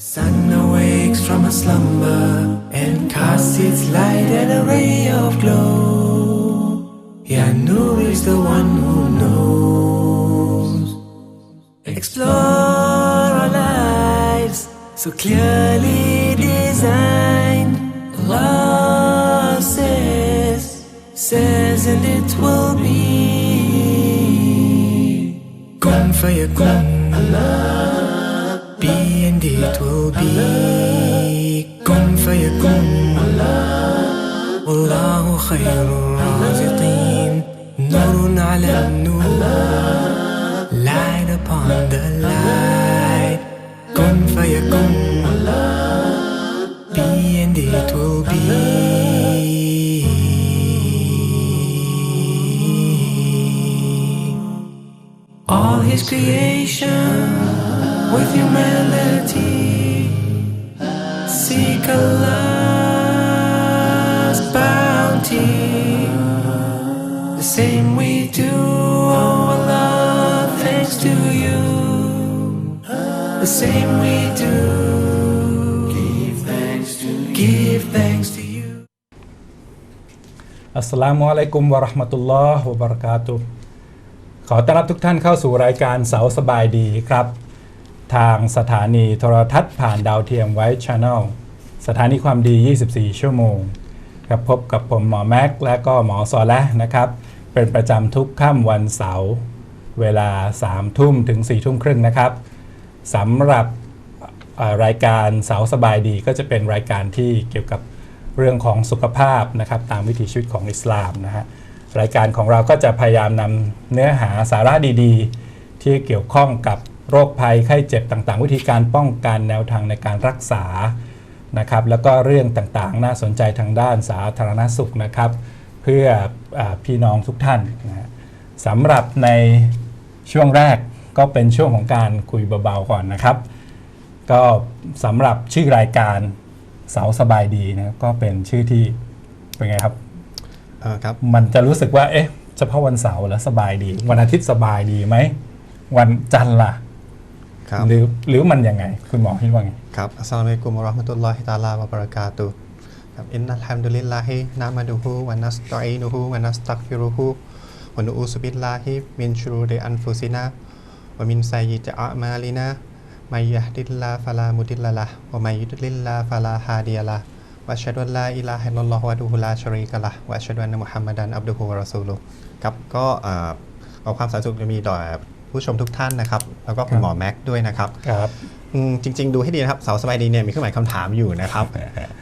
The sun awakes from a slumber and casts its light and a ray of glow. Ya Nur is the one who knows. Explore our lives so clearly designed. Allah says, says, and it will be. Kun fayakun. Be and it will be. Kun fayakun. والله خير الرازقين نور على النور light upon the light كن فيكن be and it will be all his creation with humility Seek Allah's bounty the same we do oh Allah thanks to you the same we do give thanks to give thanks to you อัสสลามุอะลัยกุมวะเราะห์มะตุลลอฮ์วะบะเราะกาตุฮ์ขอต้อนรับทุกท่านเข้าสู่รายการเสาสบายดีครับ ทางสถานีโทรทัศน์ผ่านดาวเทียมไว้ช n แนล สถานีความดี 24 ชั่วโมงครับพบกับผมหมอแม็กและก็หมอซอและนะครับ เป็นประจำทุกค่ำวันเสาร์เวลา 3 ทุ่มถึง 4 ทุ่มครึ่งนะครับสำหรับรายการเสาสบายดีก็จะเป็นรายการที่เกี่ยวกับเรื่องของสุขภาพนะครับตามวิถีชีวิตของอิสลามนะฮะรายการของเราก็จะพยายามนำเนื้อหาสาระดีๆ ที่เกี่ยวข้องกับโรคภัยไข้เจ็บต่างๆ วิธีการป้องกันแนวทางในการรักษา นะครับแล้วก็เรื่องต่างๆ น่าสนใจทางด้านสาธารณสุขนะครับ เพื่ออาพี่น้องทุกท่านนะฮะสำหรับในช่วงแรกก็เป็นช่วงของการคุยเบาๆก่อนนะครับ ก็สำหรับชื่อรายการเสาสบายดีนะก็เป็นชื่อที่เป็นไงครับเออครับ มันจะรู้สึกว่าเอ๊ะเฉพาะวันเสาร์แล้วสบายดี วันอาทิตย์สบายดีไหมวันจันทร์ล่ะครับ หรือหรือมันยังไง คุณหมอคิดว่าไงครับอัสสลามุอะลัยกุมวะเราะห์มะตุลลอฮิตะอาลาวะบะเราะกาตุฮ์ครับอินนัลฮัมดุลิลลาฮินะห์มะดุฮูวะนัสตะอีนุฮูวะนัสตัฆฟิรุฮูวะนุอูซุบิลลาฮิมินชุรูริอันฟุซินาวะมินไซยิติอามาลินามัยยะห์ดิลลาฮ์ฟะลามุดิลละละฮ์วะมัยยุดลิลลาฮ์ฟะลาฮาดิยะละฮ์วะอัชฮะดุอัลลาอิลาฮะอิลลัลลอฮุวะฮ์ดะฮูลาชะรีกะละฮ์วะอัชฮะดุอันนะมุฮัมมัดันอับดุฮูวะรอซูลุฮ์ครับก็เอ่อขอความสาสุขจะมีต่อ ผู้ชมทุกท่านนะครับ แล้วก็คุณหมอแม็กซ์ด้วยนะครับ ครับอืมจริง ๆ ดูให้ดีนะครับเสาสบายดีเนี่ยมีเครื่องหมายคำถามอยู่นะครับ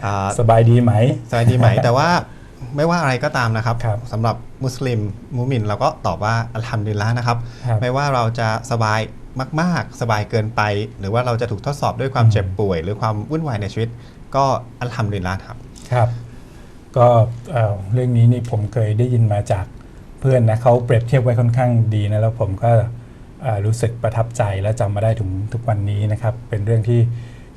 อ่าสบายดีไหมสบายดีไหม แต่ว่าไม่ว่าอะไรก็ตามนะครับครับสำหรับมุสลิมมุมินเราก็ตอบว่าอัลฮัมดุลิลละห์นะครับครับไม่ว่าเราจะสบายมาก ๆ สบายเกินไป หรือว่าเราจะถูกทดสอบด้วยความเจ็บป่วย หรือความวุ่นวายในชีวิต ก็อัลฮัมดุลิลละห์ครับครับก็เอ่อเรื่องนี้นี่ผมเคยได้ยินมาจากเพื่อนนะเขาเปรียบเทียบไว้ค่อนข้างดีนะแล้วผมก็เอ่อ รู้สึกประทับใจและจำมาได้ถึงทุกวันนี้นะครับ เป็นเรื่องที่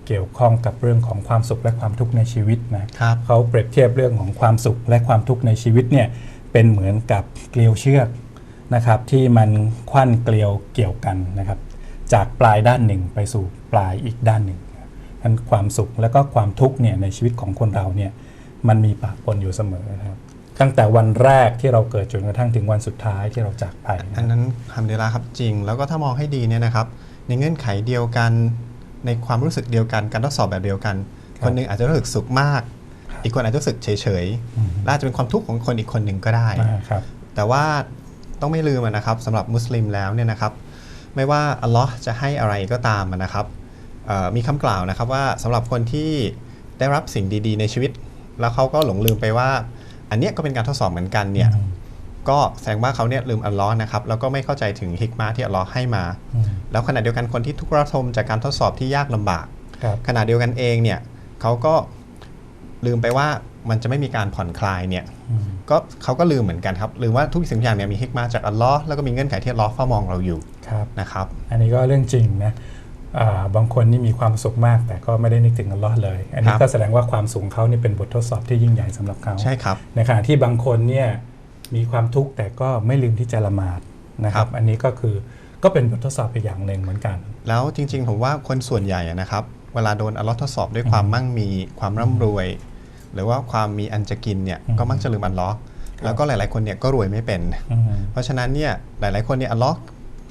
เกี่ยวข้องกับเรื่องของความสุขและความทุกข์ในชีวิตนะครับเขาเปรียบเทียบเรื่องของความสุขและความทุกข์ในชีวิตเนี่ยเป็นเหมือนกับเกลียวเชือกนะครับ ที่มันควันเกลียวเกี่ยวกันนะครับ จากปลายด้านหนึ่งไปสู่ปลายอีกด้านหนึ่งนั้นความสุขและก็ความทุกข์เนี่ยในชีวิตของคนเราเนี่ยมันมีปะปนอยู่เสมอนะครับ ตั้งแต่วันแรกที่เราเกิดจนกระทั่งถึงวันสุดท้ายที่เราจากไปนะอันนั้นฮัมดุลิลละห์ครับจริง แล้วก็ถ้ามองให้ดีเนี่ยนะครับ ในเงื่อนไขเดียวกัน ในความรู้สึกเดียวกันการทดสอบแบบเดียวกัน คนหนึงอาจจะรู้สึกสุขมาก อีกคนอาจจะรู้สึกเฉยๆและอาจจะเป็นความทุกข์ของคนอีกคนหนึ่งก็ได้อ่าครับ แต่ว่าต้องไม่ลืมอะนะครับสำหรับมุสลิมแล้วเนี่ยนะครับ ไม่ว่าอัลลอฮ์จะให้อะไรก็ตามอะนะครับเอ่อมีคำกล่าวนะครับว่าสำหรับคนที่ได้รับสิ่งดี ๆ ในชีวิต แล้วเขาก็หลงลืมไปว่า อันเนี้ยก็เป็นการทดสอบเหมือนกันเนี่ยอืมก็แสดงว่าเขาเนี่ยลืมอัลลอฮ์นะครับแล้วก็ไม่เข้าใจถึงฮิกมาที่อัลลอฮ์ให้มาอืมแล้วขณะเดียวกันคนที่ทุกข์ระทมจากการทดสอบที่ยากลำบากครับขณะเดียวกันเองเนี่ยเขาก็ลืมไปว่ามันจะไม่มีการผ่อนคลายเนี่ยอืมก็เขาก็ลืมเหมือนกันครับลืมว่าทุกสิ่งทุกอย่างเนี่ยมีฮิกมาจากอัลลอฮ์แล้วก็มีเงื่อนไขที่อัลลอฮ์เฝ้ามองเราอยู่ครับนะครับ อันนี้ก็เรื่องจริงนะอ่า บางคนนี่มีความสุขมาก แต่ก็ไม่ได้นึกถึงอัลลอฮ์เลย อันนี้ครับก็แสดงว่าความสูงเขานี่เป็นบททดสอบที่ยิ่งใหญ่สำหรับเขาใช่ครับในขณะที่บางคนเนี่ยมีความทุกข์แต่ก็ไม่ลืมที่จะละหมาดนะคครัรับบอันนี้ก็คือก็เป็นบททดสอบอีกอย่างหนึ่งเหมือนกัน แล้วจริง ๆ ผมว่าคนส่วนใหญ่อะนะครับเวลาโดนอัลลอฮ์ทดสอบด้วยความมั่งมีความร่ำรวย หรือว่าความมีอันจะกินเนี่ยอืมก็มักจะลืมอัลลอฮ์แล้วก็หลาย ๆ คนเนี่ยก็รวยไม่เป็นอืมเพราะฉะนั้นเนี่ยหลาย ๆ คนเนี่ยอัลลอฮ์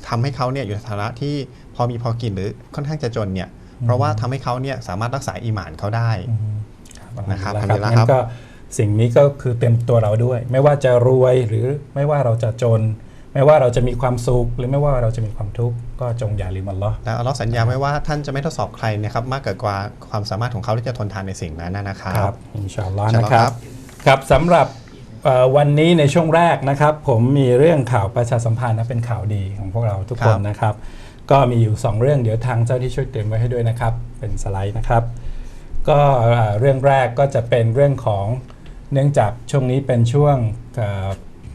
ทำให้เขาเนี่ยอยู่ในฐานะที่พ อมีพอกินหรือค่อนข้างจะจนเนี่ยเพราะว่าทำให้เขาเนี่ยสามารถรักษาอีหมานเขาได้อืมนะครับอัลอัฮัลมฮัดุลิลละมดุลิลละงั้นก็สิ่งนี้ก็คือเต็มตัวเราด้วย ไม่ว่าจะรวยหรือไม่ว่าเราจะจน ไม่ว่าเราจะมีความสุขหรือไม่ว่าเราจะมีความทุกข์ก็จงอย่าลืมอัลลอฮ์แล้วอัลลอฮ์สัญญาไว้ว่าท่านจะไม่ทดสอบใครนะครับมากเกินกว่าความสามารถของเขาที่จะทนทานในสิ่งนั้นนะครับครับอินชาอัลลอฮ์อินชาอันะลลอฮ์ครัครับบครับสำหรับเอ่อวันนี้ในช่วงแรกนะครับ ผมมีเรื่องข่าวประชาสัมพันธ์นะเป็นข่าวดีของพวกเราทุกคนนะครับ ก็มีอยู่ 2 เรื่องเดี๋ยวทางเจ้าที่ช่วยเตรียมไว้ให้ด้วยนะครับ เป็นสไลด์นะครับ ก็เอ่อเรื่องแรกก็จะเป็นเรื่องของเนื่องจากช่วงนี้เป็นช่วงเอ่อ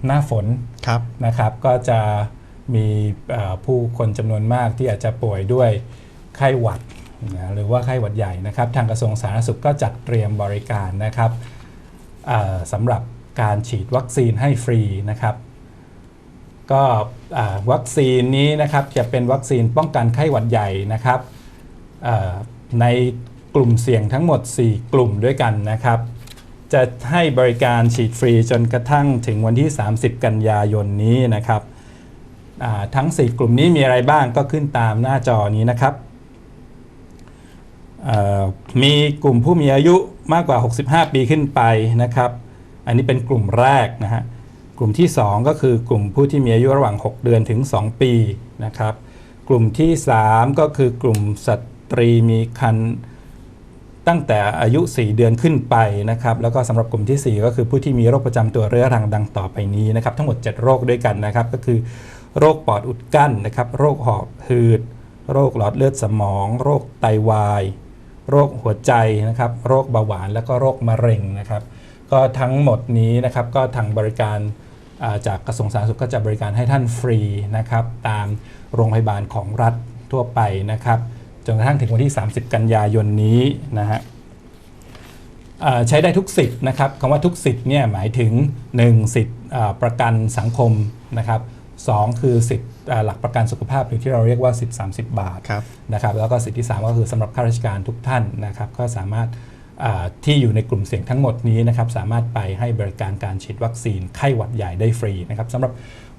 หน้าฝนครับนะครับ ก็จะมีเอ่อผู้คนจำนวนมากที่อาจจะป่วยด้วยไข้หวัดนะหรือว่าไข้หวัดใหญ่นะครับ ทางกระทรวงสาธารณสุขก็จัดเตรียมบริการนะครับเอ่อสำหรับการฉีดวัคซีนให้ฟรีนะครับ ก็วัคซีนนี้นะครับจะเป็นวัคซีนป้องกันไข้หวัดใหญ่นะครับในกลุ่มเสี่ยงทั้งหมด 4 กลุ่มด้วยกันนะครับ จะให้บริการฉีดฟรีจนกระทั่งถึงวันที่ 30 กันยายนนี้นะครับทั้ง 4 กลุ่มนี้มีอะไรบ้างก็ขึ้นตามหน้าจอนี้นะครับมีกลุ่มผู้มีอายุมากกว่า 65 ปีขึ้นไปนะครับ อันนี้เป็นกลุ่มแรกนะฮะ กลุ่มที่ 2 ก็คือกลุ่มผู้ที่มีอายุระหว่าง 6 เดือนถึง 2 ปีนะครับ กลุ่มที่ 3 ก็คือกลุ่มสตรีมีครรภ์ตั้งแต่อายุ 4 เดือนขึ้นไปนะครับ แล้วก็สำหรับกลุ่มทีสี่ 4 ก็คือผู้ที่มีโรคประจำตัวเรื้อรังดังต่อไปนี้นะครับ ทั้งหมด 7 โรคด้วยกันนะครับ ก็คือโรคปอดอุดกั้นนะครับ โรคหอบหืด โรคหลอดเลือดสมอง โรคไตวาย โรคหัวใจนะครับ โรคเบาหวาน แล้วก็โรคมะเร็งนะครับ ก็ทั้งหมดนี้นะครับก็ทางบริการ จากกระทรวงสาธารณสุขก็จะบริการให้ท่านฟรีนะครับ ตามโรงพยาบาลของรัฐทั่วไปนะครับจนกระทั่งถึงวันที่ 30 กันยายนนี้นะฮะอ่าใช้ได้ทุกสิทธิ์นะครับคำว่าทุกสิทธิ์เนี่ยหมายถึง 1 สิทธิ์อ่าประกันสังคมนะครับสองคือสิทธิ์อ่าหลักประกันสุขภาพหรือที่เราเรียกว่าสิทธิ์30 บาทครับนะครับแล้วก็สิทธิที่ 3 ก็คือสำหรับข้าราชการทุกท่านนะครับก็สามารถอ่า ที่อยู่ในกลุ่มเสี่ยงทั้งหมดนี้นะครับสามารถไปให้บริการการฉีดวัคซีนไข้หวัดใหญ่ได้ฟรีนะครับสำหรับ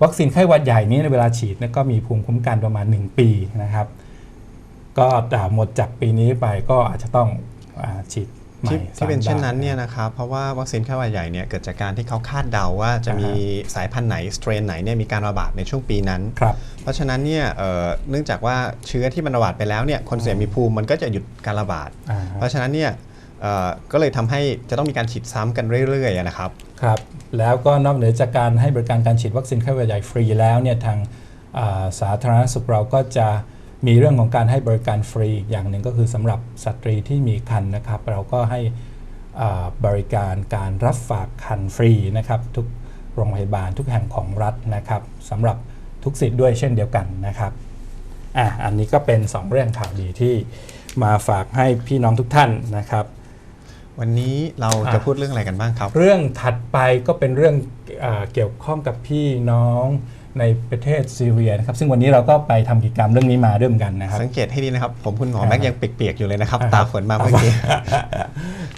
วัคซีนไข้หวัดใหญ่นี้ในเวลาฉีดเนี่ยก็มีภูมิคุ้มกันประมาณ 1 ปีนะครับ ก็อ่าหมดจากปีนี้ไปก็อาจจะต้องอาฉีดใหม่ที่ที่เป็นซ้ำเช่นนั้นได้เนี่ยนะครับเพราะว่าวัคซีนไข้หวัดใหญ่เนี่ยเกิดจากการที่เขาคาดเดาว่าจะมีสายพันธุ์ไหนสเตรนไหนเนี่ยมีการระบาดในช่วงปีนั้นครับเพราะฉะนั้นเนี่ยเอ่อเนื่องจากว่าเชื้อที่มันระบาดไปแล้วเนี่ยคนเสี่ยงมีภูมิมันก็จะหยุดการระบาดอ่าเพราะฉะนั้นเนี่ยเอ่อ ก็เลยทำให้จะต้องมีการฉีดซ้ำกันเรื่อยๆนะครับครับแล้วก็นอกเหนือจากการให้บริการการฉีดวัคซีนไข้หวัดใหญ่ฟรีแล้วเนี่ยทางาสาธารณสุขเราก็จะมีเรื่องของการให้บริการฟรีอย่างหนึ่งก็คือสำหรับสตรีที่มีครรภ์นะครับ เราก็ให้บริการการรับฝากครรภ์ฟรีนะครับ ทุกโรงพยาบาลทุกแห่งของรัฐนะครับสำหรับทุกสิทธิ์ด้วยเช่นเดียวกันนะครับอะอันนี้ก็เป็น 2 เรื่องข่าวดีที่มาฝากให้พี่น้องทุกท่านนะครับ วันนี้เราอะจะพูดเรื่องอะไรกันบ้างครับ เรื่องถัดไปก็เป็นเรื่องอาเกี่ยวข้องกับพี่น้องในประเทศซีเรียนะครับซึ่งวันนี้เราก็ไปทำกิจกรรมเรื่องนี้มาด้วยเหมือนกันนะครับ สังเกตให้ดีนะครับ ผมคุณหมออ่าแม็กยังเปียกๆอยู่เลยนะครับอ่าตาฝนมาเมื่อกี้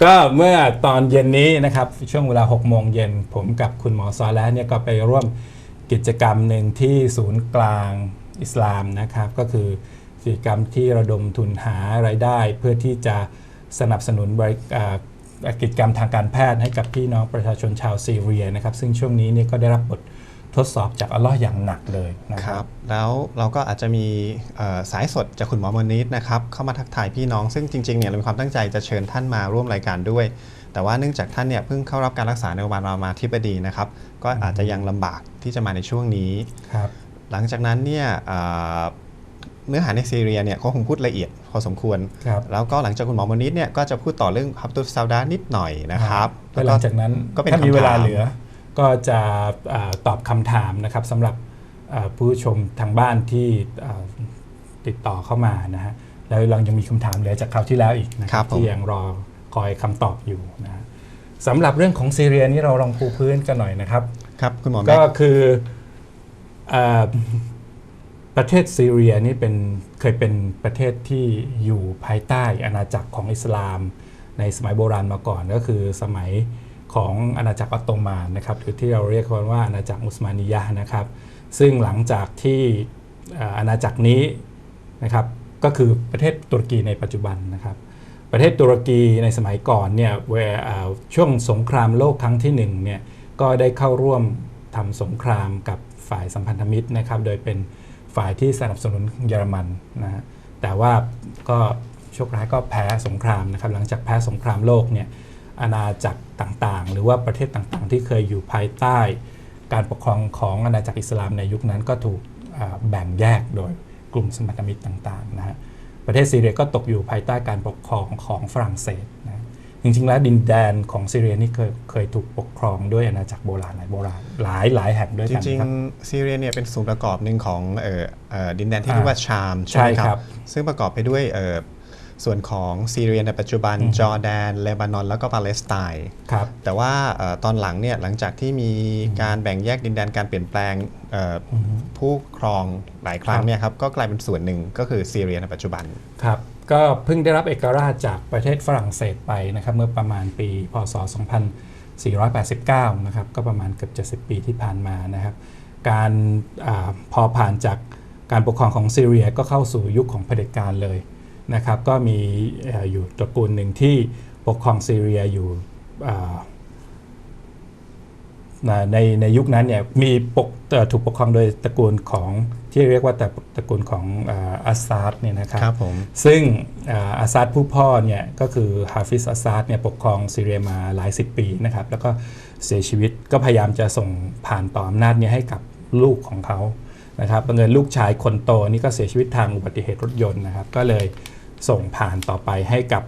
ก็เมื่อตอนเย็นนี้นะครับ ช่วงเวลา6โมงเย็นผมกับคุณหมอซอแล้วเนี่ยก็ไปร่วมกิจกรรมหนึ่งที่ศูนย์กลางอิสลามนะครับ ก็คือกิจกรรมที่ระดมทุนหารายได้เพื่อที่จะ สนับสนุนบริอ่ากิจกรรมทางการแพทย์ให้กับพี่น้องประชาชนชาวซีเรียนะครับ ซึ่งช่วงนี้เนี่ยก็ได้รับบททดสอบจากอัลลอฮ์อย่างหนักเลยนะคครัรับบแล้วเราก็อาจจะมีเอ่อสายสดจากคุณหมอมนิดนะครับเข้ามาทักทายพี่น้องซึ่งจริงๆเนี่ยเรามีความตั้งใจจะเชิญท่านมาร่วมรายการด้วย แต่ว่าเนื่องจากท่านเนี่ยเพิ่งเข้ารับการรักษาในโรงพยาบาลรามาธิบดีนะครับ ก็อาจจะยังลำบากที่จะมาในช่วงนี้ครับหลังจากนั้นเนี่ย เอ่อเนื้อหาในซีเรียเนี่ยเขาคงพูดละเอียดพอสมควรครับแล้วก็หลังจากคุณหมอมนิดเนี่ยก็จะพูดต่อเรื่องฮับตุสซาวดานิดหน่อยนะครับแล้วหลังจากนั้นก็เป็นถ้ามีคำถามเวลาเหลือ ก็จะอ่าตอบคำถามนะครับสำหรับอ่าผู้ชมทางบ้านที่อ่าติดต่อเข้ามานะฮะแล้วเรายังมีคำถามเหลือจากคราวที่แล้วอีกนะคครัรับบผมที่ยังรอคอยคำตอบอยู่นะฮะสำหรับเรื่องของซีเรียนี่เราลองปูพื้นกันหน่อยนะครับครับคุณหมอแม็ก็กคืออ่า ประเทศซีเรียนี่เป็นเคยเป็นประเทศที่อยู่ภายใต้อาณาจักรของอิสลาม ในสมัยโบราณมาก่อนก็คือสมัยของอาณาจักรออตโตมันนะครับหรือที่เราเรียกกันว่าอาณาจักรอุสมานียะนะครับ ซึ่งหลังจากที่อาณาจักรนี้นะครับก็คือประเทศตุรกีในปัจจุบันนะครับ ประเทศตุรกีในสมัยก่อนเนี่ยเวอช่วงสงครามโลกครั้งที่หนึ่งเนี่ยก็ได้เข้าร่วมทำสงครามกับฝ่ายสัมพันธมิตรนะครับ โดยเป็น ฝ่ายที่สนับสนุนเยอรมันนะฮะแต่ว่าก็โชคร้ายก็แพ้สงครามนะครับหลังจากแพ้สงครามโลกเนี่ยอาณาจักรต่างๆ หรือว่าประเทศต่างๆ ที่เคยอยู่ภายใต้ การปกครองของอาณาจักรอิสลามในยุคนั้นก็ถูกแบ่งแยกโดยกลุ่มสมพันธมิตรต่างๆนะฮะประเทศซีเรียก็ตกอยู่ภายใต้การปกครองของฝรั่งเศสนะ จริงๆแล้วดินแดนของซีเรียนี่เคยเคยถูกปกครองด้วยอาณาจักรโบราณหลายโบราณหลายหลายแห่งด้วยจกันริงครับ ๆซีเรียเนี่ยเป็นศูนย์ประกอบหนึ่งของเอ่อเอ่อดินแดนที่อ่าเรียกว่าชามใช่ไหมครับซึ่งประกอบไปด้วยเอ่อส่วนของซีเรียในปัจจุบัน จอร์แดนเลบานอน แล้วก็ปาเลสไตน์ครับ แต่ว่าเอ่อตอนหลังเนี่ยหลังจากที่มีการแบ่งแยกดินแดนการเปลี่ยนแปลงเอ่ออผู้ครองหลายครั้งครับเนี่ยครับก็กลายเป็นส่วนหนึ่งก็คือซีเรียในปัจจุบัน ครับ ก็เพิ่งได้รับเอกราชจากประเทศฝรั่งเศสไปนะครับเมื่อประมาณปี พศ 2489 นะครับก็ประมาณเกือบ70 ปีที่ผ่านมานะครับ การอาพอผ่านจากการปกครองของซีเรียก็เข้าสู่ยุคของเผด็จการเลยนะครับ ก็มีออยู่ตระกูลหนึ่งที่ปกครองซีเรียอยู่ในในยุคนั้นเนี่ยมีปกถูกปกครองโดยตระกูลของ ที่เรียกว่าแต่ตระกูลของอ่าอัสซาดเนี่ยนะครับครับผมซึ่งอ่าอัสซาดผู้พ่อเนี่ยก็คือฮาฟิซอัสซาดเนี่ยปกครองซีเรียมาหลายสิบปีนะครับแล้วก็เสียชีวิตก็พยายามจะส่งผ่านต่ออำนาจเนี้ให้กับลูกของเขานะครับบังเอิญลูกชายคนโตนี่ก็เสียชีวิตทางอุบัติเหตุรถยนต์นะครับ ก็เลยส่งผ่านต่อไปให้กับ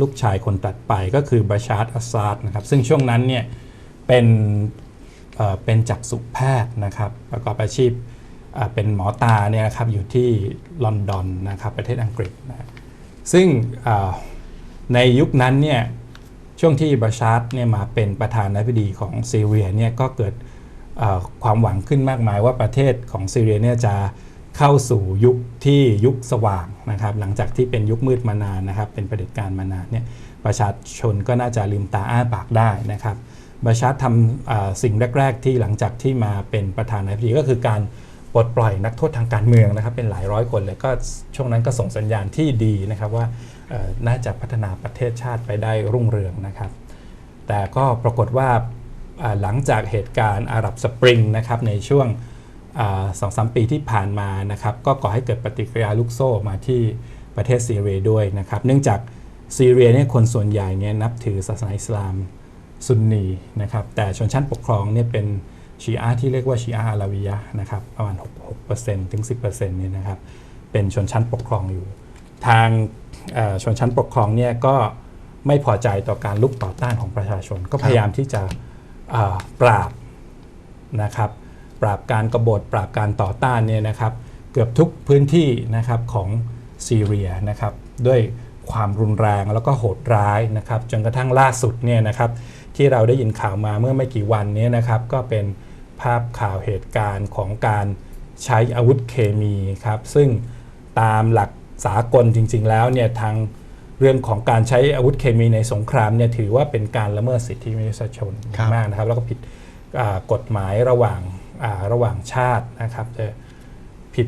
ลูกชายคนตัดไปก็คือบาชาร์ดอัสซาดนะครับ ซึ่งช่วงนั้นเนี่ยเป็นเอ่อเป็นจักษุแพทย์นะครับ ประกอบอาชีพ เป็นหมอตาเนี่ยนะครับอยู่ที่ลอนดอนนะครับประเทศอังกฤษนะซึ่งในยุคนั้นเนี่ยช่วงที่บาชาร์ดเนี่ยมาเป็นประธานาธิบดีของซีเรียเนี่ยก็เกิดความหวังขึ้นมากมายว่าประเทศของซีเรียเนี่ยจะเข้าสู่ยุคที่ยุคสว่างนะครับหลังจากที่เป็นยุคมืดมานานนะครับเป็นประเผด็จการมานานเนี่ยประชาชนก็น่าจะลืมตาอ้าปากได้นะครับบาชาร์ทำสิ่งแรก ๆ ที่หลังจากที่มาเป็นประธานาธิบดีก็คือการ ปลดปล่อยนักโทษทางการเมืองนะครับเป็นหลายร้อยคนเลยก็ช่วงนั้นก็ส่งสัญญาณที่ดีนะครับว่าน่าจะพัฒนาประเทศชาติไปได้รุ่งเรืองนะครับ แต่ก็ปรากฏว่าอ่าหลังจากเหตุการณ์อาหรับสปริงนะครับในช่วงสองสามปีที่ผ่านมานะครับก็ก่อให้เกิดปฏิกิริยาลูกโซ่มาที่ประเทศซีเรียด้วยนะครับ เนื่องจากซีเรียเนี่ยคนส่วนใหญ่เนี่ยนับถือศาสนาอิสลามซุนนีนะครับแต่ชนชั้นปกครองเนี่ยเป็น ชีอะห์ที่เรียกว่าชีอะห์อาลาวียะห์นะครับประมาณ6 6%ถึง 10%เนี่ยนะครับเป็นชนชั้นปกครองอยู่ ทางเอ่อชนชั้นปกครองเนี่ยก็ไม่พอใจต่อการลุกต่อต้านของประชาชน ก็พยายามที่จะเอ่อปราบนะครับปราบการกบฏปราบการต่อต้านเนี่ยนะครับเกือบทุกพื้นที่นะครับของซีเรียนะครับด้วยความรุนแรงแล้วก็โหดร้ายนะครับจนกระทั่งล่าสุดเนี่ยนะครับที่เราได้ยินข่าวมาเมื่อไม่กี่วันเนี้นะครับก็เป็น ภาพข่าวเหตุการณ์ของการใช้อาวุธเคมีครับ ซึ่งตามหลักสากลจริง ๆ แล้วเนี่ยทางเรื่องของการใช้อาวุธเคมีในสงครามเนี่ยถือว่าเป็นการละเมิดสิทธิมนุษยชนมากนะครับ แล้วก็ผิดกฎหมายระหว่างาระหว่างชาตินะครับจะผิด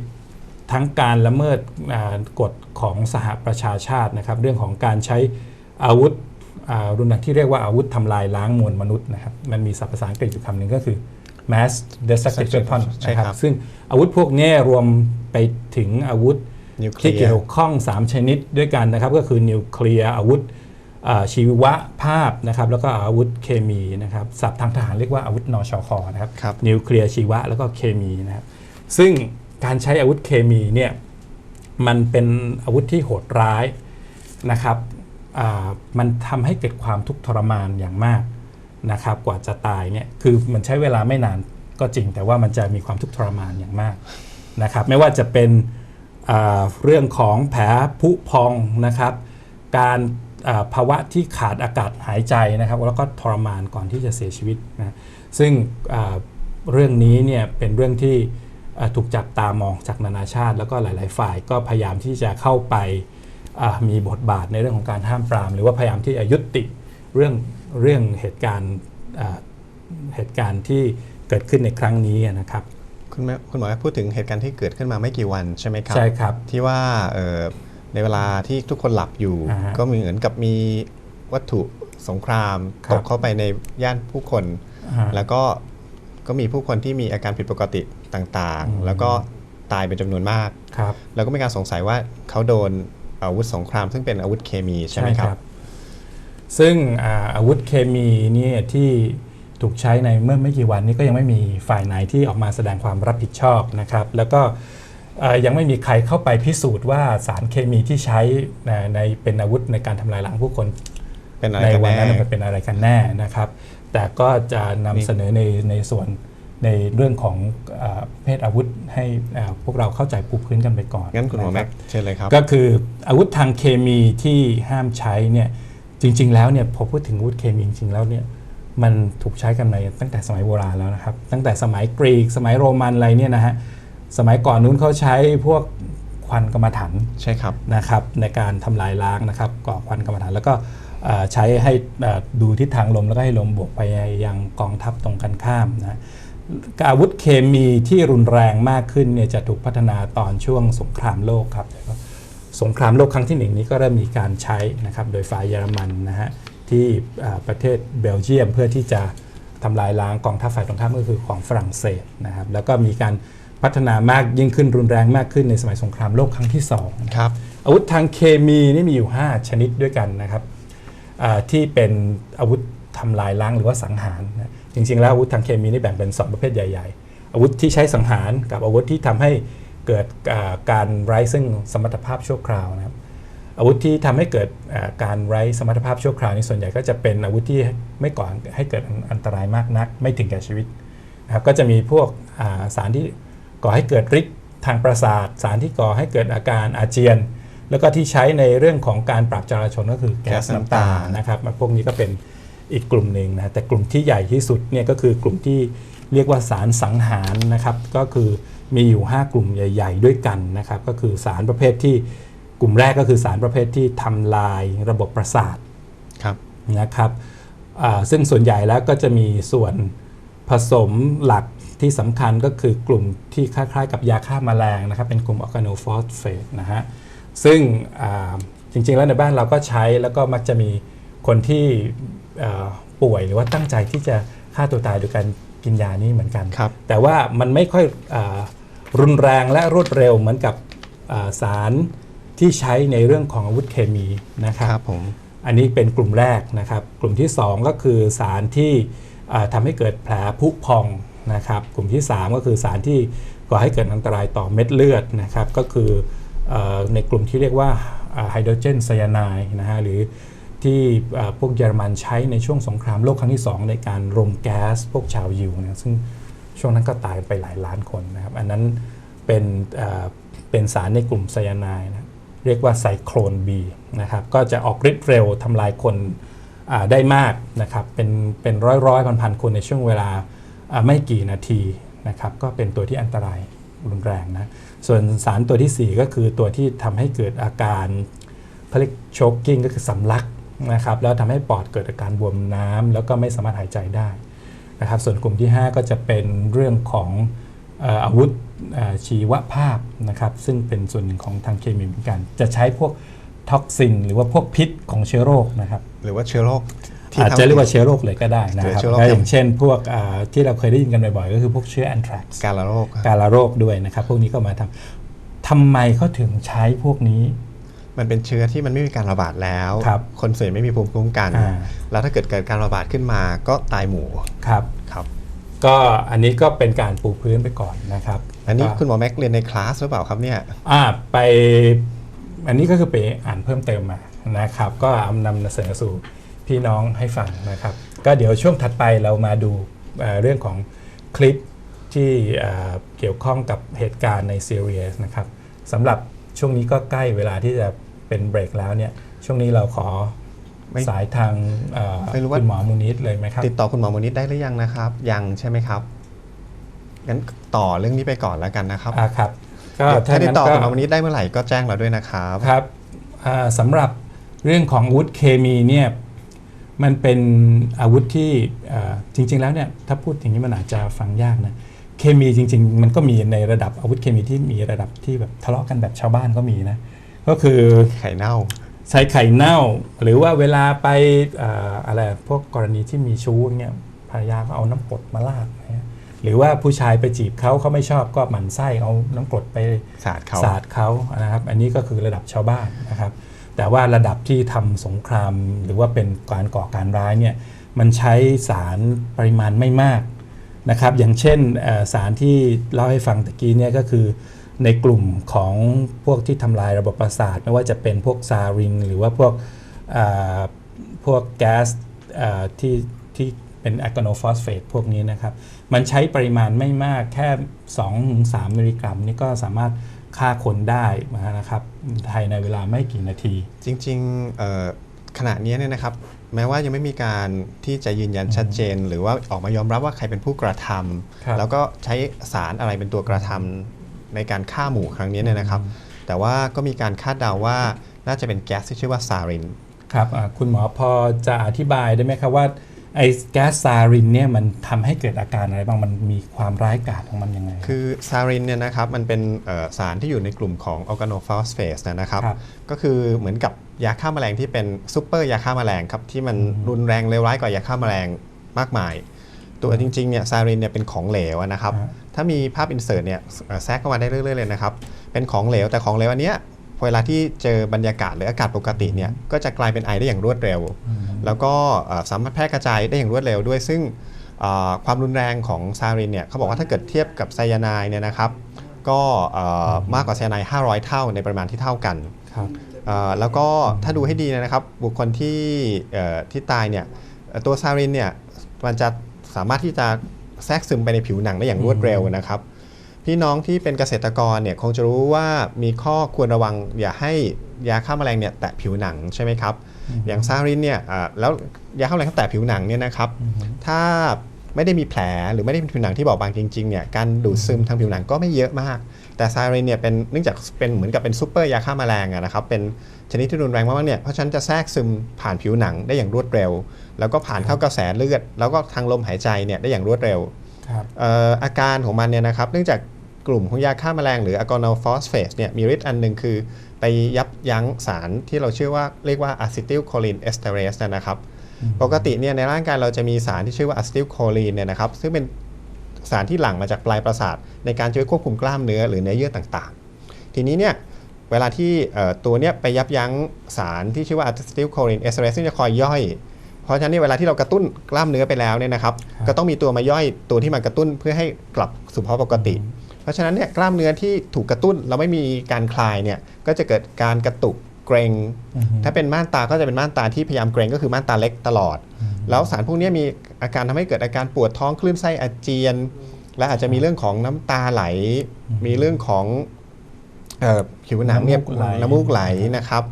ทั้งการละเมิดกฎของสหประชาชาตินะครับ เรื่องของการใช้อาวุธรุนแรงที่เรียกว่าอาวุธทำลายล้างมวลมนุษย์นะครับ มันมีศัพท์ภาษาอังกฤษอยู่คำหนึ่งก็คือ mass destructive weapon ใช่นะคครัรับบซึ่งอาวุธพวกนี้รวมไปถึงอาวุธนิวเคลีที่ยเกี่ยวร์ข้อง 3 ชนิดด้วยกันนะครับ ก็คือนิวเคลียร์อาวุธอ่าชีวภาพนะครับแล้วก็อาวุธเคมีนะครับศัพท์ทางทหารเรียกว่าอาวุธนชคนะครับครับนิวเคลียร์ชีวะแล้วก็เคมีนะครับซึ่งการใช้อาวุธเคมีเนี่ยมันเป็นอาวุธที่โหดร้ายนะครับอ่ามันทำให้เกิดความทุกข์ทรมานอย่างมาก นะครับกว่าจะตายเนี่ยคือมันใช้เวลาไม่นานก็จริง แต่ว่ามันจะมีความทุกข์ทรมานอย่างมากนะครับไม่ว่าจะเป็นเรื่องของแผลผุพองนะครับ การาภาวะที่ขาดอากาศหายใจนะครับ แล้วก็ทรมานก่อนที่จะเสียชีวิตนะซึ่งเรื่องนี้เนี่ยเป็นเรื่องที่ถูกจับตามองจากนานาชาติ แล้วก็หลาย ๆ ฝ่ายก็พยายามที่จะเข้าไปมีบทบาทในเรื่องของการห้ามปราม หรือว่าพยายามที่จะยุติเรื่อง เรื่องเหตุการณ์อะเหตุการณ์ที่เกิดขึ้นในครั้งนี้นะครับคุณแม่คุณหมอพูดถึงเหตุการณ์ที่เกิดขึ้นมาไม่กี่วันใช่ไหมครับใช่ครับ ที่ว่าเอ่อในเวลาที่ทุกคนหลับอยู่อ่าฮะก็มีเหมือนกับมีวัตถุสงครามครับตกเข้าไปในย่านผู้คนอ่าแล้วก็ก็มีผู้คนที่มีอาการผิดปกติต่างอืมๆแล้วก็ตายเป็นจำนวนมากครับแล้วก็มีการสงสัยว่าเขาโดนอาวุธสงครามซึ่งเป็นอาวุธเคมีใช่ไหมครับ ซึ่งอาอาวุธเคมีเนี่ยที่ถูกใช้ในเมื่อไม่กี่วันนี้ก็ยังไม่มีฝ่ายไหนที่ออกมาแสดงความรับผิดชอบนะครับ แล้วก็เอ่อยังไม่มีใครเข้าไปพิสูจน์ว่าสารเคมีที่ใช้ในในเป็นอาวุธในการทำลายล้างผู้คนเป็นอะไรในกันวัแน่นั้นมันเป็นอะไรกันแน่นะครับ แต่ก็จะนำนี่เสนอในในส่วนในเรื่องของเอ่อเพศอาวุธให้เอ่อพวกเราเข้าใจปูพื้นกันไปก่อนงั้นคุณหมอนะแม็รักบเชิญเลยครับ ก็คืออาวุธทางเคมีที่ห้ามใช้เนี่ย จริง ๆ แล้วเนี่ยพอพูดถึงอาวุธเคมีจริงๆแล้วเนี่ยมันถูกใช้กันมาตั้งแต่สมัยโบราณแล้วนะครับ ตั้งแต่สมัยกรีก สมัยโรมันอะไรเนี่ยนะฮะสมัยก่อนนู้นเขาใช้พวกควันกรรมฐานใช่ครับนะครับ ในการทำลายล้างนะครับก่อควันกรรมฐานแล้วก็เอ่อใช้ให้เอ่อดูทิศทางลมแล้วก็ให้ลมบวกไปยังกองทัพตรงกันข้ามนะอาวุธเคมีที่รุนแรงมากขึ้นเนี่ยจะถูกพัฒนาตอนช่วงสงครามโลกครับ สงครามโลกครั้งที่หนึ่งนี้ก็เริ่มมีการใช้นะครับโดยฝ่ายเยอรมันนะฮะที่อ่าประเทศเบลเยียมเพื่อที่จะทำลายล้างกองทัพฝ่ายตรงข้ามก็คือของฝรั่งเศสนะครับแล้วก็มีการพัฒนามากยิ่งขึ้นรุนแรงมากขึ้นในสมัยสงครามโลกครั้งที่สองนะครับอาวุธทางเคมีนี่มีอยู่ 5 ชนิดด้วยกันนะครับอ่าที่เป็นอาวุธทำลายล้างหรือว่าสังหารนะจริงๆแล้วอาวุธทางเคมีนี่แบ่งเป็น 2 ประเภทใหญ่ ๆ อาวุธที่ใช้สังหารกับอาวุธที่ทำให้ เกิดอ่าการไร้ซึ่งสมรรถภาพชั่วคราวนะครับอาวุธที่ทำให้เกิดอ่าการไร้สมรรถภาพชั่วคราวนี่ส่วนใหญ่ก็จะเป็นอาวุธที่ไม่ก่อให้เกิดอันตรายมากนัก ไม่ถึงแก่ชีวิตนะครับก็จะมีพวกอ่าสารที่ก่อให้เกิดฤทธิ์ทางประสาท สารที่ก่อให้เกิดอาการอาเจียน แล้วก็ที่ใช้ในเรื่องของการปราบจราชนก็คือแก๊สน้ำตานะครับพวกนี้ก็เป็นอีกกลุ่มหนึ่งนะแต่กลุ่มที่ใหญ่ที่สุดเนี่ยก็คือกลุ่มที่เรียกว่าสารสังหารนะครับก็คือ มีอยู่ 5 กลุ่มใหญ่ ๆ ด้วยกันนะครับ ก็คือสารประเภทที่กลุ่มแรกก็คือสารประเภทที่ทำลายระบบประสาทครับนะครับอ่าซึ่งส่วนใหญ่แล้วก็จะมีส่วนผสมหลักที่สำคัญก็คือกลุ่มที่คล้ายๆ กับยาฆ่าแมลงนะครับ เป็นกลุ่มออร์แกโนฟอสเฟตนะฮะซึ่งอ่าจริงๆแล้วในบ้านเราก็ใช้แล้วก็มักจะมีคนที่อ่าป่วยหรือว่าตั้งใจที่จะฆ่าตัวตายโดยการ กินยานี้เหมือนกัน ครับ แต่ว่ามันไม่ค่อยอารุนแรงและรวดเร็วเหมือนกับอ่าสารที่ใช้ในเรื่องของอาวุธเคมีนะคครับรับผม อันนี้เป็นกลุ่มแรกนะครับ กลุ่มที่ 2 ก็คือสารที่อ่าทำให้เกิดแผลผุพองนะครับ กลุ่มที่ 3 ก็คือสารที่ก่อให้เกิดอันตรายต่อเม็ดเลือดนะครับ ก็คือเออในกลุ่มที่เรียกว่าไฮโดรเจนไซยาไนด์นะฮะหรือ ที่พวกเยอรมันใช้ในช่วงสงครามโลกครั้งที่ 2 ในการรมแก๊สพวกชาวยิวนะซึ่งช่วงนั้นก็ตายไปหลายล้านคนนะครับ อันนั้นเป็นเป็นสารในกลุ่มไซยาไนด์นะเรียกว่าไซโครน B นะครับก็จะออกฤทธิ์เร็วทำลายคนได้มากนะครับเป็นเป็นร้อยร้อยพันพันคนในช่วงเวลาไม่กี่นาทีนะครับก็เป็นตัวที่อันตรายรุนแรงนะส่วนสารตัวทีสี่4 ก็คือตัวที่ทำให้เกิดอาการเขาเรียกโชกกิ้งก็คือสำลัก นะครับแล้วทำให้ปอดเกิดอาการบวมน้ำแล้วก็ไม่สามารถหายใจได้นะครับส่วนกลุ่มที่ 5 ก็จะเป็นเรื่องของเอ่ออาวุธเอ่อชีวภาพนะครับซึ่งเป็นส่วนหนึ่งของทางเคมีเหมือนกัน จะใช้พวกท็อกซิน หรือว่าพวกพิษของเชื้อโรคนะครับหรือว่าเชื้อโรคที่อาจทำจะเรียกว่าเชื้อโรคเลยก็ได้นะครับเชื้อโรคก็อย่างเช่นพวกอ่าที่เราเคยได้ยินกันบ่อยๆ ก็คือพวกเชื้อแอนทรักซ์การละโรคการละโรคด้วยนะครับ พวกนี้ก็มาทำทำไมเขาถึงใช้พวกนี้ มันเป็นเชื้อที่มันไม่มีการระบาดแล้วครับคนส่วนใหญ่ไม่มีภูมิคุ้มกันอ่าแล้วถ้าเกิดเกิดการระบาดขึ้นมาก็ตายหมู่ครับครับก็อันนี้ก็เป็นการปูพื้นไปก่อนนะครับ อันนี้ก็คุณหมอแม็กเรียนในคลาสหรือเปล่าครับเนี่ยอ่าไปอันนี้ก็คือไปอ่านเพิ่มเติมมานะครับ ก็เอานำเสนอสู่พี่น้องให้ฟังนะครับ ก็เดี๋ยวช่วงถัดไปเรามาดูเอ่อเรื่องของคลิปที่เอ่อเกี่ยวข้องกับเหตุการณ์ในซีเรียสนะครับสำหรับช่วงนี้ก็ใกล้เวลาที่จะ เป็นเบรกแล้วเนี่ยช่วงนี้เราขอไม่สายทางเอ่อไม่รู้ว่า คุณหมอมูนิสเลยไหมครับ ติดต่อคุณหมอมนิดได้หรือยังนะครับ ยังใช่ไหมครับงั้นต่อเรื่องนี้ไปก่อนแล้วกันนะครับอ่าครับก็เดี๋ยวถ้าติดต่อถ้กับงั้นเราวันนี้ได้เมื่อไหร่ก็แจ้งเราด้วยนะครับ ครับอ่าสำหรับเรื่องของอาวุธเคมีเนี่ยมันเป็นอาวุธที่อ่าจริง ๆ แล้วเนี่ยถ้าพูดอย่างนี้มันอาจจะฟังยากนะเคมีจริง ๆ มันก็มีในระดับอาวุธเคมีที่มีระดับที่แบบทะเลาะกันแบบชาวบ้านก็มีนะ ก็คือไข่เน่า ใช้ไข่เน่า หรือว่าเวลาไปอ่าอะไรพวกกรณีที่มีชู้อย่างเงี้ยภรรยาก็เอาน้ำกรดมาลาดนะหรือว่าผู้ชายไปจีบเขาเขาไม่ชอบก็หมั่นไส้เอาน้ำกรดไปสาดเขาสาดเขานะครับ อันนี้ก็คือระดับชาวบ้านนะครับ แต่ว่าระดับที่ทำสงครามหรือว่าเป็นการก่อการร้ายเนี่ยมันใช้สารปริมาณไม่มากนะครับ อย่างเช่นเอ่อสารที่เล่าให้ฟังตะกี้เนี่ยก็คือ ในกลุ่มของพวกที่ทำลายระบบประสาท ไม่ว่าจะเป็นพวกซาริน หรือว่าพวกเอ่อพวกแก๊สเอ่อที่ที่เป็นอะกโนฟอสเฟตพวกนี้นะครับ มันใช้ปริมาณไม่มากแค่ 2-3 มิลลิกรัม นี่ก็สามารถฆ่าคนได้นะครับภายในเวลาไม่กี่นาที จริงๆเอ่อขณะนี้เนี่ยนะครับ แม้ว่ายังไม่มีการที่จะยืนยันชัดเจน หรือว่าออกมายอมรับว่าใครเป็นผู้กระทำครับแล้วก็ใช้สารอะไรเป็นตัวกระทำ ในการฆ่าหมู่ครั้งนี้เนี่ยนะครับ แต่ว่าก็มีการคาดเดาว่าน่าจะเป็นแก๊สที่ชื่อว่าซารินครับอ่าคุณหมอพอจะอธิบายได้ไหมครับว่าไอ้แก๊สซารินเนี่ยมันทำให้เกิดอาการอะไรบ้างมันมีความร้ายกาจของมันยังไง คือซารินเนี่ยนะครับมันเป็นเอ่อสารที่อยู่ในกลุ่มของออร์แกโนฟอสเฟสนะครับครับก็คือเหมือนกับยาฆ่าแมลงที่เป็นซูเปอร์ยาฆ่าแมลงครับที่มันรุนแรงเลวร้ายกว่ายาฆ่าแมลงมากมาย ตัวจริงๆเนี่ยซารินเนี่ยเป็นของเหลวอะนะครับฮะถ้ามีภาพอินเสิร์ตเนี่ยเอ่อแทรกเข้ามาได้เรื่อยๆเลยนะครับ เป็นของเหลวแต่ของเหลวอันเนี้ยเวลาที่เจอบรรยากาศหรืออากาศปกติเนี่ยก็จะกลายเป็นไอได้อย่างรวดเร็ว แล้วก็เอ่อสามารถแพร่กระจายได้อย่างรวดเร็วด้วย ซึ่งเอ่อความรุนแรงของซารินเนี่ยเขาบอกว่าถ้าเกิดเทียบกับไซยาไนด์เนี่ยนะครับ ก็เอ่อมากกว่าไซยาไนด์500 เท่าในปริมาณที่เท่ากันครับเอ่อแล้วก็ถ้าดูให้ดีนะครับบุคคลที่เอ่อที่ตายเนี่ยเอ่อตัวซารินเนี่ยมันจะ สามารถที่จะแทรกซึมไปในผิวหนังได้อย่างรวดเร็วนะครับ พี่น้องที่เป็นเกษตรกรเนี่ยคงจะรู้ว่ามีข้อควรระวังอย่าให้ยาฆ่าแมลงเนี่ยแตะผิวหนังใช่ไหมครับอย่างซารินเนี่ยอ่าแล้วยาฆ่าแมลงที่แตะผิวหนังเนี่ยนะครับ ถ้าไม่ได้มีแผลหรือไม่ได้เป็นผิวหนังที่บอบบางจริงๆเนี่ยการดูดซึมทางผิวหนังก็ไม่เยอะมาก แต่ซารินเนี่ยเป็นเนื่องจากเป็นเหมือนกับเป็นซูเปอร์ยาฆ่าแมลงอะนะครับเป็น ชนิดที่รุนแรงมากๆเนี่ยเพราะฉะนั้นจะแทรกซึมผ่านผิวหนังได้อย่างรวดเร็ว แล้วก็ผ่านเข้ากระแสเลือด แล้วก็ทางลมหายใจเนี่ยได้อย่างรวดเร็วครับเอ่ออาการของมันเนี่ยนะครับเนื่องจากกลุ่มของยาฆ่าแมลงหรืออะกอโนฟอสเฟตเนี่ยมีฤทธิ์อันหนึ่งคือไปยับยั้งสารที่เราเชื่อว่าเรียกว่าอะซิติลโคลินเอสเตเรสนะครับ ปกติเนี่ยในร่างกายเราจะมีสารที่ชื่อว่าอะซิติลโคลีนเนี่ยนะครับซึ่งเป็นสารที่หลั่งมาจากปลายประสาท ในการช่วยควบคุมกล้ามเนื้อหรือเนื้อเยื่อต่างๆ ทีนี้เนี่ย เวลาที่เอ่อตัวเนี้ยไปยับยั้งสารที่ชื่อว่าอะซิติลโคลินเอสเตเรสซึ่งจะคอยย่อย เพราะฉะนั้นเนี่ยเวลาที่เรากระตุ้นกล้ามเนื้อไปแล้วเนี่ยนะครับครับ ก็ต้องมีตัวมาย่อยตัวที่มากระตุ้นเพื่อให้กลับสู่ภาวะปกติ เพราะฉะนั้นเนี่ยกล้ามเนื้อที่ถูกกระตุ้นเราไม่มีการคลายเนี่ยก็จะเกิดการกระตุกเกรงอือฮึถ้าเป็นม่านตาก็จะเป็นม่านตาที่พยายามเกรงก็คือม่านตาเล็กตลอด แล้วสารพวกนี้มีอาการทำให้เกิดอาการปวดท้องคลื่นไส้อาเจียน และอาจจะมีเรื่องของน้ำตาไหล มีเรื่องของเอ่อ ผิวหนังเนี่ยน้ำมูกไหลน้ำมูกไหลนะครับ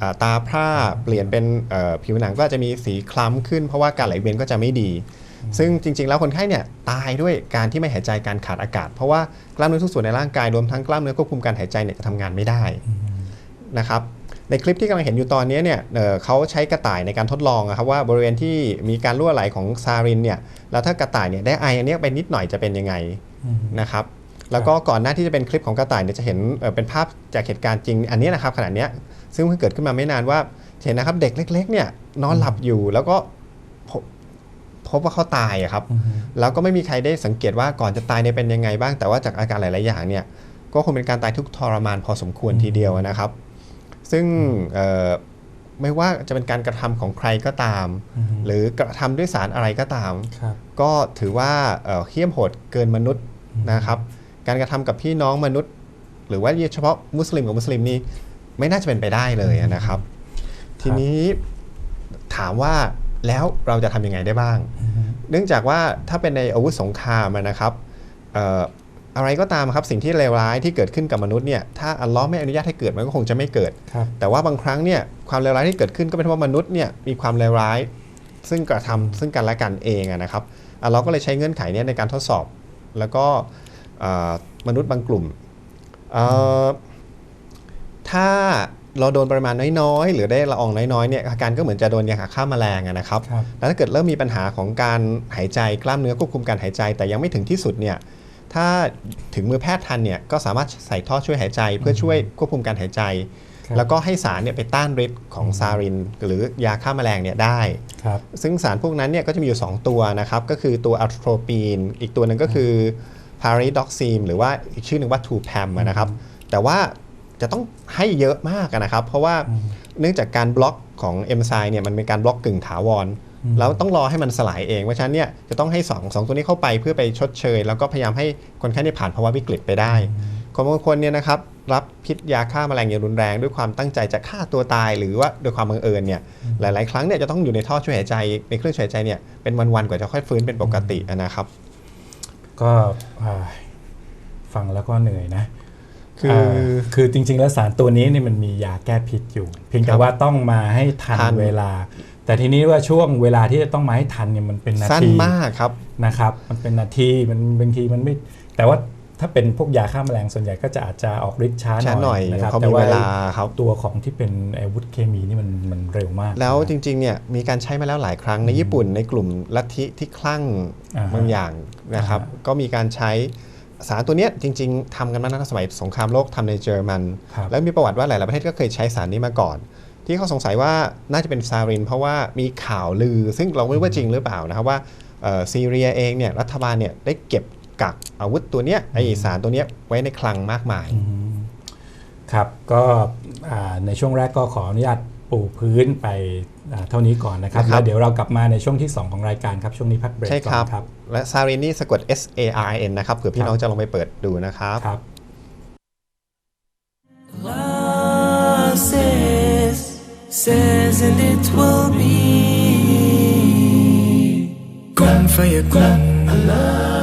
อ่าตาพร่าเปลี่ยนเป็นเอ่อผิวหนังก็อาจจะมีสีคล้ำขึ้นเพราะว่าการไหลเวียนก็จะไม่ดี ซึ่งจริง ๆ แล้วคนไข้เนี่ยตายด้วยการที่ไม่หายใจการขาดอากาศ เพราะว่ากล้ามเนื้อทุกส่วนในร่างกายรวมทั้งกล้ามเนื้อควบคุมการหายใจเนี่ยจะทำงานไม่ได้นะครับในคลิปที่กำลังเห็นอยู่ตอนนี้เนี่ยเอ่อเขาใช้กระต่ายในการทดลองนะครับว่าบริเวณที่มีการรั่วไหลของซารินเนี่ยแล้วถ้ากระต่ายเนี่ยได้ไออันเนี้ยไปนิดหน่อยจะเป็นยังไงอืมนะครับ แล้วก็ก่อนหน้าที่จะเป็นคลิปของกระต่ายเนี่ยจะเห็นเอ่อเป็นภาพจากเหตุการณ์จริง อันนี้นะครับขณะเนี้ยซึ่งเพิ่งเกิดขึ้นมาไม่นานว่าเห็นนะครับเด็กเล็ก ๆ เนี่ยนอนหลับอยู่แล้วก็พบพบว่าเขาตายอะครับอือฮึแล้วก็ไม่มีใครได้สังเกตว่าก่อนจะตายเนี่ยเป็นยังไงบ้าง แต่ว่าจากอาการหลาย ๆ อย่างเนี่ยก็คงเป็นการตายทุกข์ทรมานพอสมควรทีเดียวนะครับ ซึ่งเอ่อไม่ว่าจะเป็นการกระทำของใครก็ตามอือฮึหรือกระทำด้วยสารอะไรก็ตามครับก็ถือว่าเอ่อเหี้ยมโหดเกินมนุษย์นะครับ การกระทำกับพี่น้องมนุษย์ หรือว่าเฉพาะมุสลิมกับมุสลิมนี่ไม่น่าจะเป็นไปได้เลยนะครับ ทีนี้ถามว่าแล้วเราจะทำยังไงได้บ้างอือฮึเนื่องจากว่าถ้าเป็นในอาวุธสงครามอะนะครับเอ่ออะไรก็ตามครับสิ่งที่เลวร้ายที่เกิดขึ้นกับมนุษย์เนี่ยถ้าอัลลอฮ์ไม่อนุญาตให้เกิดมันก็คงจะไม่เกิดครับแต่ว่าบางครั้งเนี่ยความเลวร้ายที่เกิดขึ้นก็เป็นเพราะว่ามนุษย์เนี่ยมีความเลวร้าย ซึ่งกระทำซึ่งกันและกันเองอะนะครับอัลลอฮ์ก็เลยใช้เงื่อนไขเนี้ในการทดสอบ แล้วก็อ่า มนุษย์บางกลุ่มเอ่อถ้าเราโดนปริมาณน้อยๆ หรือได้ละอองน้อยๆเนี่ยอาการก็เหมือนจะโดนยาฆ่าแมลงอะนะครับครับแล้วถ้าเกิดเริ่มมีปัญหาของการหายใจกล้ามเนื้อควบคุมการหายใจ แต่ยังไม่ถึงที่สุดเนี่ยถ้าถึงมือแพทย์ทันเนี่ยก็สามารถใส่ท่อช่วยหายใจ เพื่อช่วยควบคุมการหายใจครับแล้วก็ให้สารเนี่ยไปต้านฤทธิ์ของซาริน หรือยาฆ่าแมลงเนี่ยได้ครับซึ่งสารพวกนั้นเนี่ยก็จะมีอยู่ 2 ตัวนะครับก็คือตัวอัลโทรปีน อีกตัวหนึ่งก็คือ พาริดอกซีมหรือว่าอีกชื่อหนึ่งว่าทูแพมนะครับ แต่ว่าจะต้องให้เยอะมากอะนะครับ เพราะว่าเนื่องจากการบล็อกของเอนไซม์เนี่ยมันเป็นการบล็อกกึ่งถาวรแล้วต้องรอให้มันสลายเองเพราะฉะนั้นเนี่ยจะต้องให้สองสองตัวนี้เข้าไปเพื่อไปชดเชย แล้วก็พยายามให้คนไข้เนี่ยผ่านภาวะวิกฤตไปได้ คนบางคนเนี่ยนะครับรับพิษยาฆ่าแมลงอย่างรุนแรง ด้วยความตั้งใจจะฆ่าตัวตาย หรือว่าโดยความบังเอิญเนี่ยหลาย ๆ ครั้งเนี่ยจะต้องอยู่ในท่อช่วยหายใจในเครื่องช่วยหายใจเนี่ยเป็นวัน ๆ กว่าจะค่อยฟื้นเป็นปกตินะครับ ก็อ่าฟังแล้วก็เหนื่อยนะคือาคือจริง ๆ แล้วสารตัวนี้นี่มันมียาแก้พิษอยู่ เพียงคแต่รับว่าต้องมาให้ทันทันเวลา แต่ทีนี้ว่าช่วงเวลาที่จะต้องมาให้ทันเนี่ยมันเป็นนาสั้นทีมากครับนะครับ มันเป็นนาทีมันบางทีมันไม่แต่ว่า ถ้าเป็นพวกยาฆ่าแมลงส่วนใหญ่ก็จะอาจจะออกฤทธิ์ช้าช้าหหน่น่ออยยนะครับเขาแต่มีว่าเวลาครับตัวของที่เป็นอาวุธเคมีนี่มันมันเร็วมาก แล้วจริงๆเนี่ยมีการใช้มาแล้วหลายครั้งในญี่ปุ่นในกลุ่มลัทธิที่คลั่งอ่าฮะบางอย่างนะครับอ่าฮะก็มีการใช้สารตัวเนี้ยจริง ๆทำกันมาตั้งแต่สมัยสงครามโลกทำในเยอรมันครับแล้วมีประวัติว่าหลาย ๆ ประเทศก็เคยใช้สารนี้มาก่อน ที่เขาสงสัยว่าน่าจะเป็นซาริน เพราะว่ามีข่าวลือ ซึ่งเราไม่รู้ว่าจริงหรือเปล่านะครับว่าเอ่อซีเรียเองเนี่ยรัฐบาลเนี่ยได้เก็บ กักอาวุธตัวเนี้ยไอสารตัวเนี้ยไว้ในคลังมากมาย ครับก็อ่าในช่วงแรกก็ขออนุญาตปูพื้นไปอ่าเท่านี้ก่อนนะครับนะครับแล้วเดี๋ยวเรากลับมาในช่วงที่ 2 ของรายการครับ ช่วงนี้พักเบรกใช่ก่คอรันบครับ และซารินนี่สะกด S A R I N นะครับเผื่อพี่น้องจะลองไปเปิดดูนะครับครับ Allah says, says, and it will be. Kun fayakun. Allah